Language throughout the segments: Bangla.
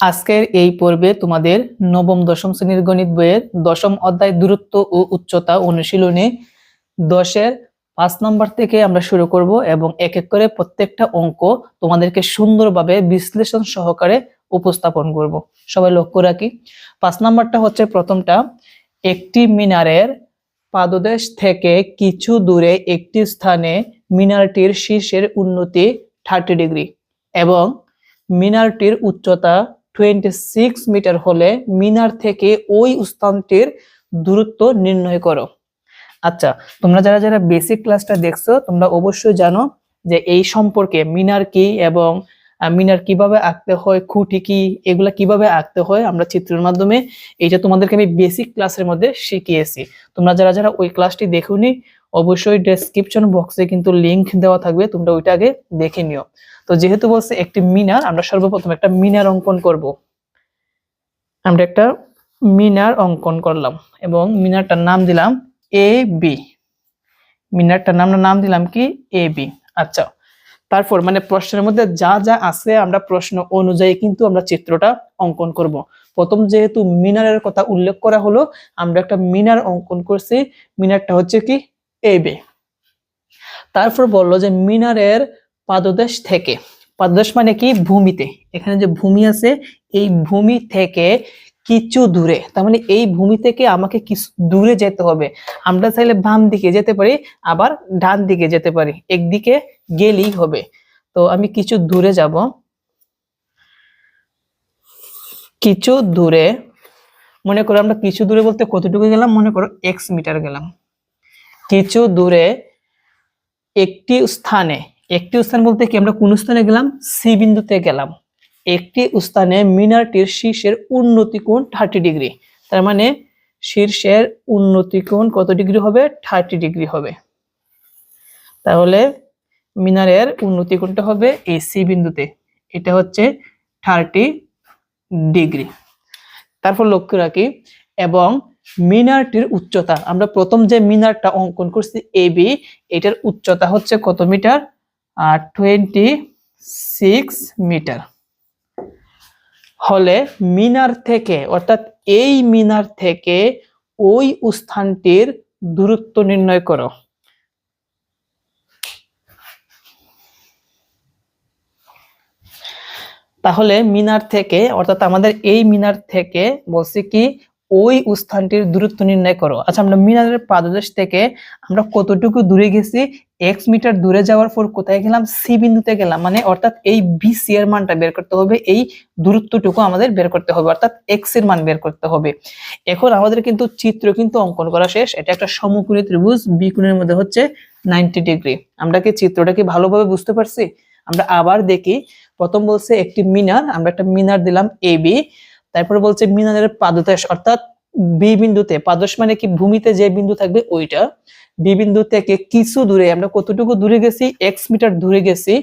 আজকের এই পর্বে তোমাদের নবম, দশম শ্রেণির গণিত বইয়ের দশম অধ্যায় দূরত্ব ও উচ্চতা অনুশীলনে দশের পাঁচ নম্বর থেকে আমরা শুরু করব এবং এক এক করে প্রত্যেকটা অঙ্ক তোমাদেরকে সুন্দরভাবে বিশ্লেষণ সহকারে উপস্থাপন করব। সবাই লক্ষ্য রাখি, পাঁচ নম্বরটা হচ্ছে প্রথমটা, একটি মিনারের পাদদেশ থেকে কিছু দূরে একটি স্থানে মিনারটির শীর্ষের উন্নতি থার্টি ডিগ্রি এবং মিনারটির উচ্চতা টোয়েন্টি সিক্স মিটার হলে মিনার থেকে ওই স্থানটির দূরত্ব নির্ণয় করো। আচ্ছা তোমরা যারা যারা বেসিক ক্লাসটা দেখছ, তোমরা অবশ্যই জানো যে এই সম্পর্কে মিনার কি এবং মিনার কীভাবে আঁকতে হয়, খুঁটি কি, এগুলা কীভাবে আঁকতে হয়, আমরা চিত্রের মাধ্যমে এইটা তোমাদেরকে আমি বেসিক ক্লাসের মধ্যে শিখিয়েছি। তোমরা যারা যারা ওই ক্লাসটি দেখোনি, অবশ্যই ডেসক্রিপশন বক্সে কিন্তু লিংক দেওয়া থাকবে, তোমরা ওইটা আগে দেখে নিও। তো যেহেতু বলছে একটি মিনার, আমরা সর্বপ্রথম একটা মিনার অঙ্কন করব। আমরা একটা মিনার অঙ্কন করলাম এবং মিনারটার নাম দিলাম এ বি। মিনারটার নাম নাম দিলাম কি? A B. আচ্ছা তারপর মানে প্রশ্নের মধ্যে যা যা আছে, আমরা প্রশ্ন অনুযায়ী কিন্তু আমরা চিত্রটা অঙ্কন করব। প্রথম যেহেতু মিনারের কথা উল্লেখ করা হলো, আমরা একটা মিনার অঙ্কন করছি। মিনারটা হচ্ছে কি? A B. তারপর বলল যে মিনারের পাদদেশ থেকে। পাদদেশ মানে কি? ভূমিতে। এখানে যে ভূমি আছে, এই ভূমি থেকে কিছু দূরে। তার মানে এই ভূমি থেকে আমাকে কিছু দূরে যেতে হবে। আমরা চাইলে বাম দিকে যেতে পারি, আবার ডান দিকে যেতে পারি। একদিকে গেলেই হবে। তো আমি কিছু দূরে যাব। কিছু দূরে, মনে করো আমরা কিছু দূরে বলতে কতটুকু গেলাম? মনে করো এক্স মিটার গেলাম। কিছু দূরে একটি স্থানে একটি স্থান বলতে কি আমরা কোন স্থানে গেলাম? সি বিন্দুতে গেলাম। একটি স্থানে মিনারটির শীর্ষের উন্নতি কোণ থার্টি ডিগ্রি। তার মানে শীর্ষের উন্নতি কোণ কত ডিগ্রি হবে? থার্টি ডিগ্রি হবে। তাহলে মিনারের উন্নতি কোণটা হবে এই সি বিন্দুতে। এটা হচ্ছে থার্টি ডিগ্রি। তারপর লক্ষ্য রাখি, এবং মিনারটির উচ্চতা, আমরা প্রথম যে মিনারটা অঙ্কন করছি এ বি, এটার উচ্চতা হচ্ছে কত মিটার? টোয়েন্টি সিক্স মিটার হলে মিনার থেকে, অর্থাৎ এই মিনার থেকে ওই স্থানটির দূরত্ব নির্ণয় করো। তাহলে মিনার থেকে, অর্থাৎ আমাদের এই মিনার থেকে বলছি কি? ওই স্থানটির দূরত্ব নির্ণয় করো। আচ্ছা আমরা মিনারের পাদদেশ থেকে আমরা কতটুকু দূরে গেছি? এক্স মিটার দূরে যাওয়ার পর কোথায় গেলাম? সি বিন্দুতে গেলাম। মানে অর্থাৎ এই বিসি এর মানটা বের করতে হবে, এই দূরত্বটুকু আমাদের বের করতে হবে, অর্থাৎ এক্সের মান বের করতে হবে। এখন আমাদের কিন্তু চিত্র কিন্তু অঙ্কন করা শেষ। এটা একটা সমকোণী ত্রিভুজ বি কোণের মধ্যে হচ্ছে নাইনটি ডিগ্রি আমরা কি চিত্রটা কি ভালোভাবে বুঝতে পারছি? আমরা আবার দেখি। প্রথম বলছে একটি মিনার, আমরা একটা মিনার দিলাম এ বি তারপরে বলছে মিনারের পাদদেশ, অর্থাৎ বি বিন্দুতে পাদশ মানে কি? ভূমিতে যে বিন্দু থাকবে ওইটা। বি বিন্দু থেকে কিছু দূরে, আমরা কতটুকু দূরে গেছি? এক্স মিটার দূরে গেছি।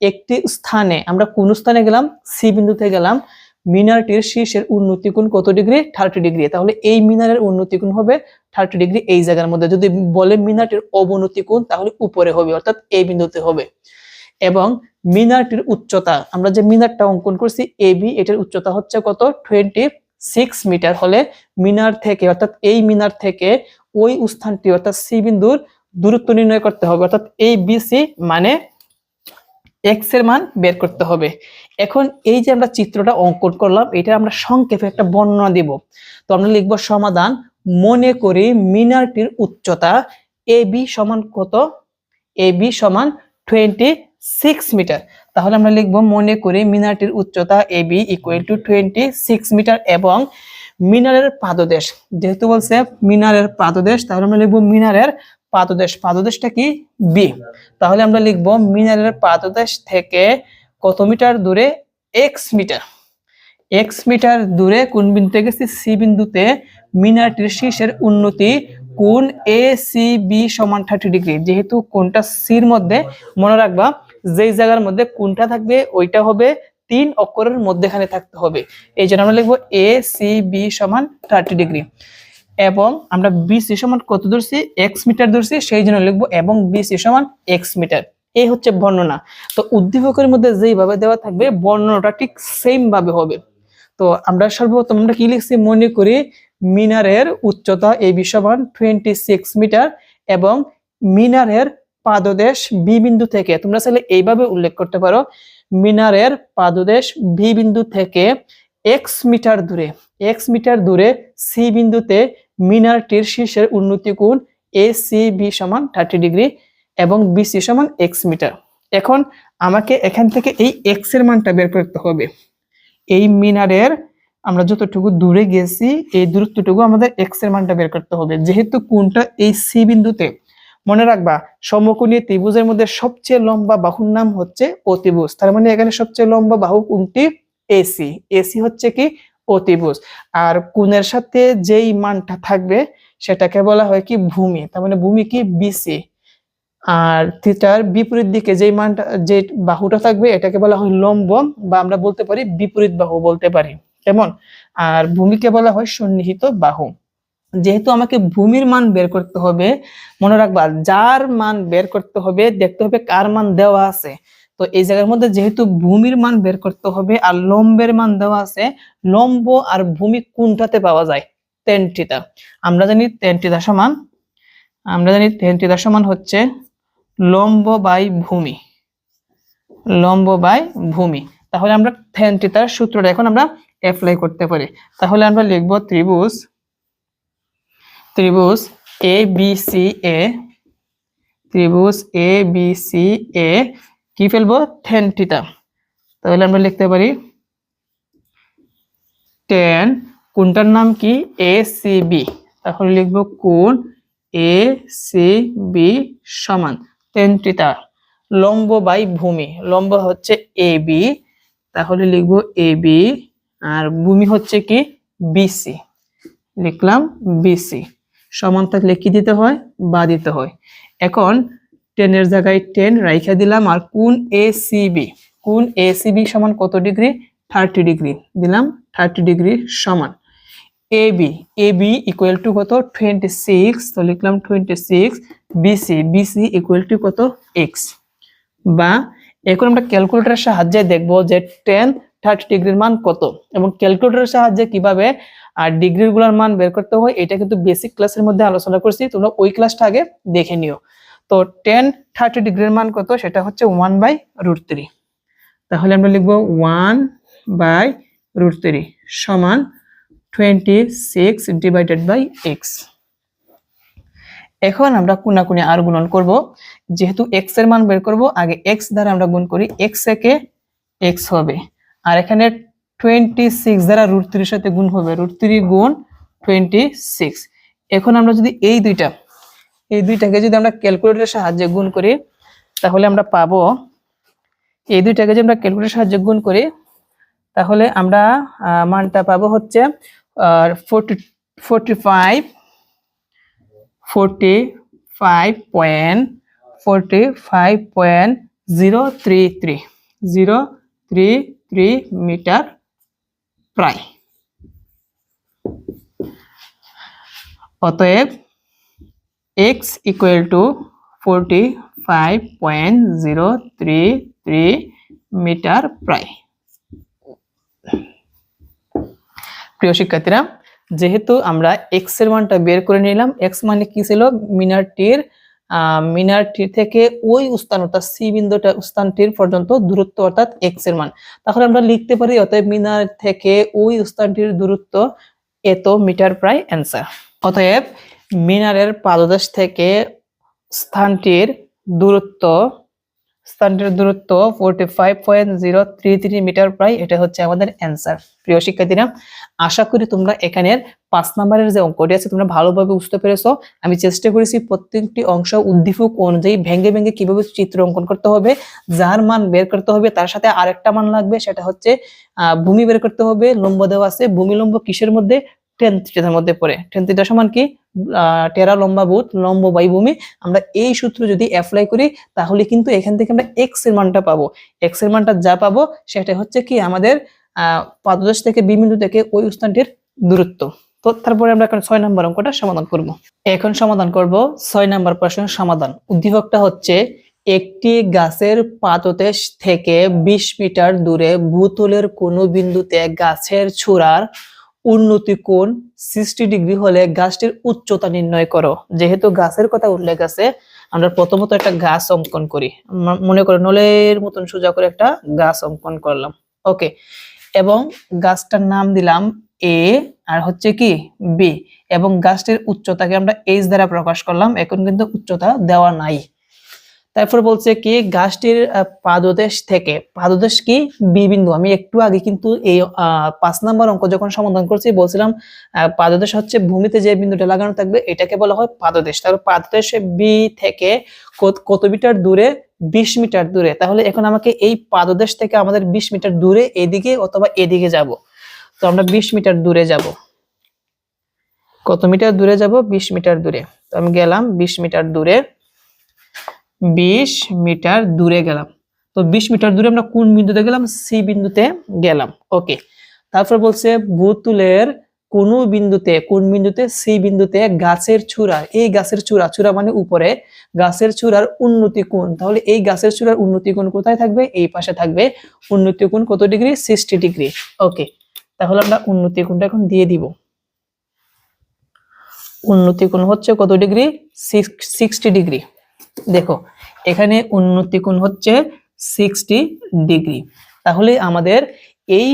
একটি স্থানে, আমরা কোন স্থানে গেলাম? সি বিন্দুতে গেলাম। মিনারটির শীর্ষের উন্নতি কোণ কত ডিগ্রি? Thirty degree. তাহলে এই মিনারের উন্নতি কোণ হবে থার্টি ডিগ্রি এই জায়গার মধ্যে। যদি বলে মিনারটির অবনতি কোণ তাহলে উপরে হবে, অর্থাৎ এই বিন্দুতে হবে। এবং মিনারটির উচ্চতা, আমরা যে মিনারটা অঙ্কন করছি এ বি এটার উচ্চতা হচ্ছে কত? টোয়েন্টি সিক্স মিটার হলে মিনার থেকে, অর্থাৎ এই মিনার থেকে ওই স্থানটি, অর্থাৎ সি বিন্দুর দূরত্ব নির্ণয় করতে হবে। অর্থাৎ এই বিসি মানে এক্সের মান বের করতে হবে। এখন এই যে আমরা চিত্রটা অঙ্কন করলাম, এটা আমরা সংক্ষেপে একটা বর্ণনা দিব। তো আমরা লিখব সমাধান, মনে করি মিনারটির উচ্চতা এ বি সমান কত? এ বি সমান টোয়েন্টি সিক্স মিটার তাহলে আমরা লিখব মনে করি মিনারটির উচ্চতা A B equal to twenty six metre এবং মিনারের পাদদেশ। যেহেতু বলছে মিনারের পাদদেশ, তাহলে আমরা লিখব মিনারের পাদদেশ। পাদদেশটা কি? বি তাহলে আমরা লিখব মিনারের পাদদেশ থেকে কত মিটার দূরে? এক্স মিটার এক্স মিটার দূরে কোন বিন্দুতে গেছি? সি বিন্দুতে। মিনারটির শীর্ষের উন্নতি কোন এ সি বি সমান থার্টি ডিগ্রি যেহেতু কোনটা সির মধ্যে, মনে রাখবা যেই জায়গার মধ্যে কোনটা থাকবে, ওইটা হবে তিন অক্ষরের মধ্যেখানে থাকতে হবে। এই জন্য আমরা লিখব এ সি বি সমান থার্টি ডিগ্রি এবং আমরা বিসি সমান কত ধরছি? এক্স মিটার ধরছি, সেই জন্য লিখব এবং বিসি সমান এক্স মিটার এই হচ্ছে বর্ণনা। তো উদ্দীপকের মধ্যে যেইভাবে দেওয়া থাকবে, বর্ণনাটা ঠিক সেম ভাবে হবে। তো আমরা সর্বপ্রথম আমরা কি লিখছি? মনে করি মিনারের উচ্চতা এই বিশ্বমান টোয়েন্টি সিক্স মিটার এবং মিনারের পাদদেশ বি বিন্দু থেকে, তোমরা চাইলে এইভাবে উল্লেখ করতে পারো, মিনারের পাদদেশ বি বিন্দু থেকে এক্স মিটার দূরে এক্স মিটার দূরে সি বিন্দুতে মিনারটির শীর্ষের উন্নতি কোণ এ সি বি সমান থার্টি ডিগ্রি এবং বিসি সমান এক্স মিটার এখন আমাকে এখান থেকে এই এক্সের মানটা বের করতে হবে। এই মিনারের আমরা যতটুকু দূরে গেছি, এই দূরত্বটুকু আমাদের এক্সের মানটা বের করতে হবে। যেহেতু কোনটা এই সি বিন্দুতে মনে রাখবা, সমকোণী ত্রিভুজের মধ্যে সবচেয়ে লম্বা বাহুর নাম হচ্ছে অতিভুজ। তার মানে এখানে সবচেয়ে লম্বা বাহু কোনটি? এসি এসি হচ্ছে কি? অতিভুজ। আর কোণের সাথে যেই মানটা থাকবে, সেটাকে বলা হয় কি? ভূমি। তার মানে ভূমি কি? বিসি আর থিটার বিপরীত দিকে যেই মানটা, যে বাহুটা থাকবে, এটাকে বলা হয় লম্ব বা আমরা বলতে পারি বিপরীত বাহু বলতে পারি। কেমন? আর ভূমিকে বলা হয় সন্নিহিত বাহু। যেহেতু আমাকে ভূমির মান বের করতে হবে, মনে রাখবা যার মান বের করতে হবে, দেখতে হবে কার মান দেওয়া আছে। তো এই জায়গার মধ্যে যেহেতু ভূমির মান বের করতে হবে আর লম্বের মান দেওয়া আছে, লম্ব আর ভূমি কোনটাতে পাওয়া যায়? থিটা আমরা জানি থিটা সমান আমরা জানি থিটা সমান হচ্ছে লম্ব বাই ভূমি। লম্ব বাই ভূমি। তাহলে আমরা থিটার সূত্রটা এখন আমরা অ্যাপ্লাই করতে পারি। তাহলে আমরা লিখব ত্রিভুজ ত্রিভুজ এ বি সি এ ত্রিভুজ এ বি সি এ কি ফেলব? টেন থিটা তাহলে আমরা লিখতে পারি টেন কোনটার নাম কি? এ সি বি তাহলে লিখব কোন? এ সি বি সমান। টেন থিটা লম্ব বাই ভূমি। লম্ব হচ্ছে এ বি তাহলে লিখব এ বি আর ভূমি হচ্ছে কি? বিসি লিখলাম বিসি সমান থাকলে কি দিতে হয়, বা দিতে হয়। এখন টেনের জায়গায় টেন রাইখা দিলাম, আর কোন এ সিবি কোন এ সিবি সমান কত ডিগ্রি? Thirty degree. দিলাম থার্টি ডিগ্রি সমান। A B A B equal to কত? টোয়েন্টি সিক্স তো লিখলাম twenty six B C B C equal to কত? এক্স বা এখন আমরা ক্যালকুলেটরের সাহায্যে দেখব যে টেন থার্টি ডিগ্রির মান কত। এবং ক্যালকুলেটরের সাহায্যে কীভাবে আর ডিগ্রিরগুলার মান বের করতে হয়, এটা কিন্তু বেসিক ক্লাসের মধ্যে আলোচনা করছি, তোমরা ওই ক্লাসটা আগে দেখে নিও। তো টেন থার্টি ডিগ্রির মান কত? সেটা হচ্ছে ওয়ান বাই রুট থ্রি তাহলে আমরা লিখব ওয়ান বাই রুট থ্রি সমান twenty six divided by X এখন আমরা কোনাকুনি আর গুণন করব। যেহেতু এক্সের মান বের করব, আগে এক্স দ্বারা আমরা গুণ করি এক্স একে এক্স হবে। আর এখানে টোয়েন্টি সিক্স দ্বারা রুট থ্রির সাথে গুণ হবে রুট থ্রি গুণ টোয়েন্টি সিক্স এখন আমরা যদি এই দুইটা, এই দুইটাকে যদি আমরা ক্যালকুলেটরের সাহায্যে গুণ করি, তাহলে আমরা পাবো, এই দুইটাকে যদি আমরা ক্যালকুলেটরের সাহায্যে গুণ করি, তাহলে আমরা মানটা পাবো হচ্ছে forty forty five forty five point forty five point zero three three zero three three metre প্রায়। অতএব X equal to forty five point three three metre প্রায়। প্রিয় শিক্ষার্থীরা, যেহেতু আমরা এক্সের মানটা বের করে নিলাম এক্স মানে কি ছিল? মিনারটির আহ, মিনারটির থেকে ওই উস্তান অর্থাৎ সি বিন্দুটা স্থানটির পর্যন্ত দূরত্ব অর্থাৎ এক্সের মান। তাহলে আমরা লিখতে পারি অতএব মিনার থেকে ওই উস্থানটির দূরত্ব এত মিটার প্রায় অ্যান্সার। অতএব মিনারের পাদদেশ থেকে স্থানটির দূরত্ব স্থানটির দূরত্ব forty five point zero three three metre প্রায়, এটা হচ্ছে আমাদের অ্যান্সার প্রিয় শিক্ষার্থীরা, আশা করি তোমরা এখানের পাঁচ নম্বরের যে অঙ্কটি আছে তোমরা ভালোভাবে বুঝতে পেরেছ। আমি চেষ্টা করেছি প্রত্যেকটি অংশ উদ্দীপক অনুযায়ী ভেঙে ভেঙে কীভাবে চিত্র অঙ্কন করতে হবে, যার মান বের করতে হবে, তার সাথে আরেকটা মান লাগবে, সেটা হচ্ছে ভূমি বের করতে হবে, লম্ব দেওয়া আছে। ভূমি লম্ব কিসের মধ্যে? টেন থিটার মধ্যে পড়ে। টেন থিটা সমান কি? টেরা লম্বা বুথ লম্ব বাই ভূমি আমরা এই সূত্র যদি অ্যাপ্লাই করি, তাহলে কিন্তু এখান থেকে আমরা এক্সের মানটা পাবো। এক্সের মানটা যা পাবো, সেটা হচ্ছে কি আমাদের পাদদেশ থেকে বিবিন্দু থেকে ওই স্থানটির দূরত্ব। তো তারপরে আমরা এখন ছয় নম্বর অঙ্কটা সমাধান করব। এখন সমাধান করব ছয় নম্বর প্রশ্নের সমাধান। উদ্দীপকটা হচ্ছে, একটি গাছের পাদদেশ থেকে বিশ মিটার দূরে ভূতলের কোনো বিন্দুতে গাছের চূড়ার উন্নতি কোণ সিক্সটি ডিগ্রি হলে গাছটির উচ্চতা নির্ণয় করো। যেহেতু গাছের কথা উল্লেখ আছে, আমরা প্রথমত একটা গাছ অঙ্কন করি। মনে করো নলের মতন সোজা করে একটা গাছ অঙ্কন করলাম। ওকে এবং গাছটার নাম দিলাম এ আর হচ্ছে কি? বি এবং গাছটির উচ্চতাকে আমরা এইচ দ্বারা প্রকাশ করলাম। এখন কিন্তু উচ্চতা দেওয়া নাই। তারপর বলছে কি, গাছটির পাদদেশ থেকে, পাদদেশ কি? বি বিন্দু। আমি একটু আগে কিন্তু এই পাঁচ নাম্বার অঙ্ক যখন সমাধান করছি, বলছিলাম পাদদেশ হচ্ছে ভূমিতে যে বিন্দুটা লাগানো থাকবে, এটাকে বলা হয় পাদদেশ। তাহলে পাদদেশ বি থেকে কত মিটার দূরে? বিশ মিটার দূরে। তাহলে এখন আমাকে এই পাদদেশ থেকে আমাদের বিশ মিটার দূরে এদিকে অথবা এদিকে যাব। তো আমরা বিশ মিটার দূরে যাব। কত মিটার দূরে যাব? বিশ মিটার দূরে। তো আমি গেলাম বিশ মিটার দূরে। বিশ মিটার দূরে গেলাম। তো বিশ মিটার দূরে আমরা কোন বিন্দুতে গেলাম? সি বিন্দুতে গেলাম। ওকে তারপর বলছে ভূতুলের কোন বিন্দুতে কোন বিন্দুতে? সি বিন্দুতে গাছের চূড়া। এই গাছের চূড়া চূড়া মানে উপরে। গাছের চূড়ার উন্নতি কোণ। তাহলে এই গাছের চূড়ার উন্নতি কোণ কোথায় থাকবে? এই পাশে থাকবে। উন্নতি কোণ কত ডিগ্রি? Sixty degree. ওকে তাহলে আমরা উন্নতি কোণটা এখন দিয়ে দিব। উন্নতি কোণ হচ্ছে কত ডিগ্রি? Sixty degree. দেখো এখানে উন্নতি কোণ হচ্ছে সিক্সটি ডিগ্রি তাহলে আমাদের এই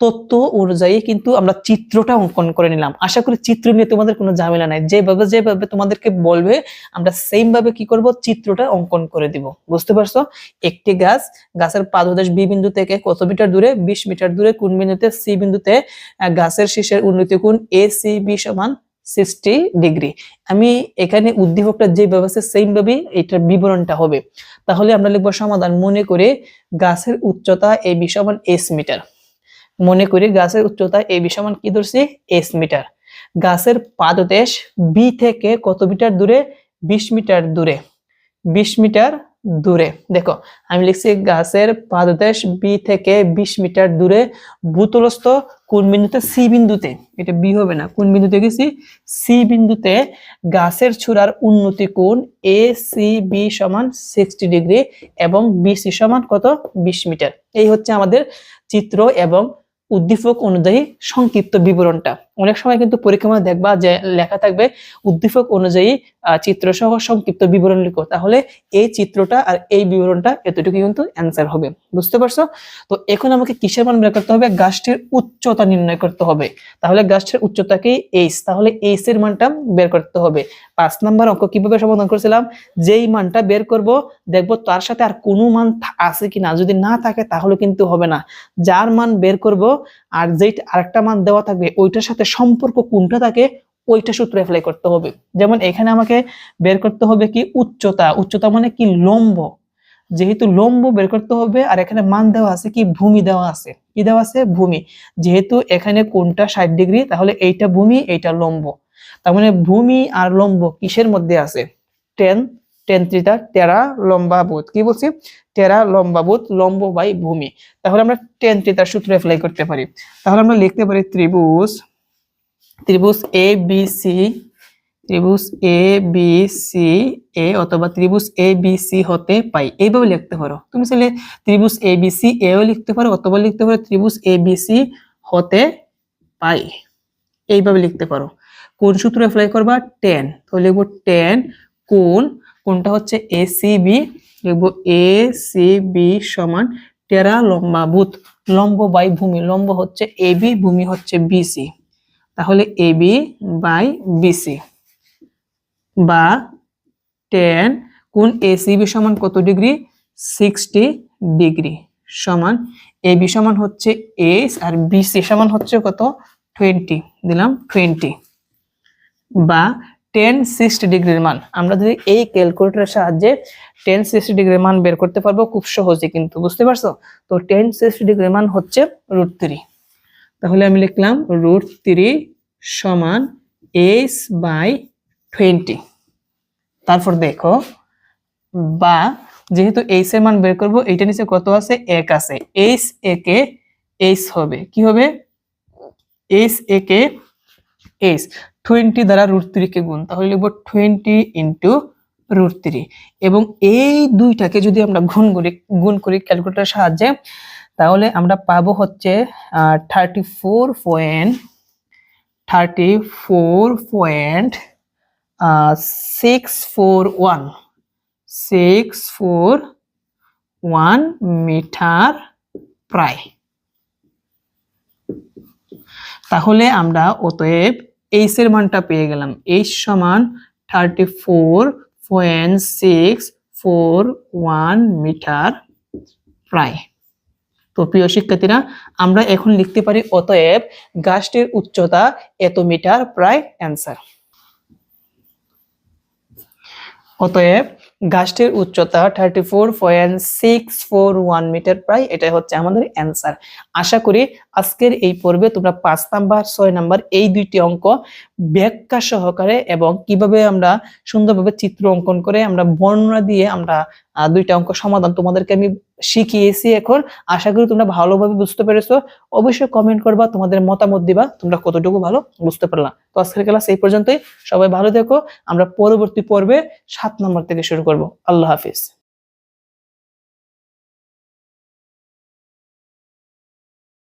তথ্য অনুযায়ী কিন্তু আমরা চিত্রটা অঙ্কন করে নিলাম। আশা করি চিত্র নিয়ে তোমাদের কোনো ঝামেলা নাই। যেভাবে যেভাবে তোমাদেরকে বলবে, আমরা সেম ভাবে কি করব? চিত্রটা অঙ্কন করে দিব। বুঝতে পারছ? একটি গাছ, গাছের পাদদেশ বি বিন্দু থেকে কত মিটার দূরে? বিশ মিটার দূরে। কোন বিন্দুতে? সি বিন্দুতে। গাছের শীর্ষের উন্নতি কোণ এ সি বি সমান সিক্সটি ডিগ্রি আমি এখানে উদ্দীপকটা যে ব্যবস্থা সেম ভাবে এটার বিবরণটা হবে। তাহলে আমরা লিখব সমাধান। মনে করে গাছের উচ্চতা এ সমান এস মিটার মনে করি গাছের উচ্চতা এ সমান কি ধরছি? এস মিটার গাছের পাদদেশ বি থেকে কত মিটার দূরে? বিশ মিটার দূরে। বিশ মিটার দূরে। দেখো, আমি লিখছি গাছের পাদদেশ বি থেকে বিশ মিটার দূরে, ভূতলস্থ কোন বিন্দুতে? সি বিন্দুতে। এটা বি হবে না। কোন বিন্দুতে গেছি সি বিন্দুতে গাছের চূড়ার উন্নতি কোণ এ সি বি সমান সিক্সটি ডিগ্রি এবং বিসি সমান কত? বিশ মিটার। এই হচ্ছে আমাদের চিত্র এবং উদ্দীপক অনুযায়ী সংক্ষিপ্ত বিবরণটা। অনেক সময় কিন্তু পরীক্ষা দেখবা যে লেখা থাকবে উদ্দীপক অনুযায়ী চিত্র সহ সংক্ষিপ্ত বিবরণ লিখো। তাহলে এই চিত্রটা আর এই বিবরণটা এতটুকু কিন্তু অ্যান্সার হবে। বুঝতে পারছ? তো এখন আমাকে কিসের মান বের করতে হবে? গাছটির উচ্চতা নির্ণয় করতে হবে। তাহলে গাছটির উচ্চতা কি? এইচ তাহলে এইচ এর মানটা বের করতে হবে। পাঁচ নাম্বার অঙ্ক কীভাবে সমাধান করেছিলাম? যেই মানটা বের করব, দেখব তার সাথে আর কোনো মান আছে কিনা? যদি না থাকে তাহলে কিন্তু হবে না। যার মান বের করব আর যেই আরেকটা মান দেওয়া থাকবে, ওইটার সাথে সম্পর্ক কোনটা থাকে, ওইটা সূত্র অ্যাপ্লাই করতে হবে। যেমন এখানে আমাকে বের করতে হবে কি উচ্চতা। উচ্চতা মানে কি? লম্ব। যেহেতু লম্ব বের করতে হবে, আর এখানে মান দেওয়া আছে কি? ভূমি দেওয়া আছে। কি দেওয়া আছে? ভূমি। যেহেতু এখানে কোনটা ষাট ডিগ্রি, তাহলে এইটা ভূমি, এইটা লম্ব। তার মানে ভূমি আর লম্ব কিসের মধ্যে আছে? টেন টেন টেরা, লম্বা বুথ কি বলছি? টেরা, লম্বা বুথ লম্ব বাই ভূমি। তাহলে আমরা টেন সূত্র অ্যাপ্লাই করতে পারি। তাহলে আমরা লিখতে পারি ত্রিভুজ ত্রিভুজ এ বি সি ত্রিভুজ এ বি সি এ অথবা ত্রিভুজ এ বি সি হতে পাই। এইভাবে লিখতে পারো। তুমি চাইলে ত্রিভুজ এ বি সি এও লিখতে পারো অথবা লিখতে পারো ত্রিভুজ এ বি সি হতে পাই। এইভাবে লিখতে পারো। কোন সূত্র অ্যাপ্লাই করবা? টেন। তো লিখব টেন, কোন কোনটা হচ্ছে এ সি বি লিখব এ সি বি সমান টেরা লম্বা বুথ লম্ব বাই ভূমি, লম্ব হচ্ছে এ বি ভূমি হচ্ছে বিসি তাহলে A B by B C বা টেন কোন এ এসিবি সমান কত ডিগ্রি? সিক্সটি ডিগ্রি সমান এ বি সমান হচ্ছে এস আর বিসি সমান হচ্ছে কত? টোয়েন্টি, দিলাম টোয়েন্টি। বা টেন সিক্সটি ডিগ্রির মান। আমরা যদি এই ক্যালকুলেটরের সাহায্যে টেন সিক্সটি ডিগ্রির মান বের করতে পারব, খুব সহজে কিন্তু, বুঝতে পারছ? তো টেন সিক্সটি ডিগ্রির মান হচ্ছে রুট থ্রি তাহলে আমি লিখলাম রুট থ্রি সমান এস বাই টোয়েন্টি তারপর দেখো, বা যেহেতু এইচ এর মান বের করব এইটা নিচে কত আছে? এক আছে। এইচ একে এইচ হবে। কি হবে? এইচ একে এইচ টোয়েন্টি দ্বারা রুট থ্রি কে গুণ, তাহলে লিখব টোয়েন্টি ইন্টু রুট থ্রি এবং এই দুইটাকে যদি আমরা গুণ করি গুণ করি ক্যালকুলেটার সাহায্যে, তাহলে আমরা পাবো হচ্ছে thirty four point thirty four point six four one six four one metre প্রায়। তাহলে আমরা অতএব এইচ এর মানটা পেয়ে গেলাম। এইচ সমান thirty four point six four one metre প্রায়। তো প্রিয় শিক্ষার্থীরা, আমরা এখন লিখতে পারি অতএব গাছটির উচ্চতা এত মিটার প্রায় অ্যান্সার অতএব গাছটির উচ্চতা thirty four point six four one metre প্রায়, এটাই হচ্ছে আমাদের অ্যান্সার আশা করি আজকের এই পর্বে তোমরা পাঁচ নাম্বার, ছয় নাম্বার এই দুইটি অঙ্ক ব্যাখ্যা সহকারে এবং কীভাবে আমরা সুন্দরভাবে চিত্র অঙ্কন করে আমরা বর্ণনা দিয়ে আমরা দুইটা অঙ্ক সমাধান তোমাদেরকে আমি শিখিয়েছি এখন। আশা করি তোমরা ভালোভাবে বুঝতে পেরেছ। অবশ্যই কমেন্ট করবা, তোমাদের মতামত দিবা, তোমরা কতটুকু ভালো বুঝতে পারলাম তো আজকের ক্লাস এই পর্যন্তই। সবাই ভালো দেখো আমরা পরবর্তী পর্বে সাত নম্বর থেকে শুরু করব। আল্লাহ হাফিজ।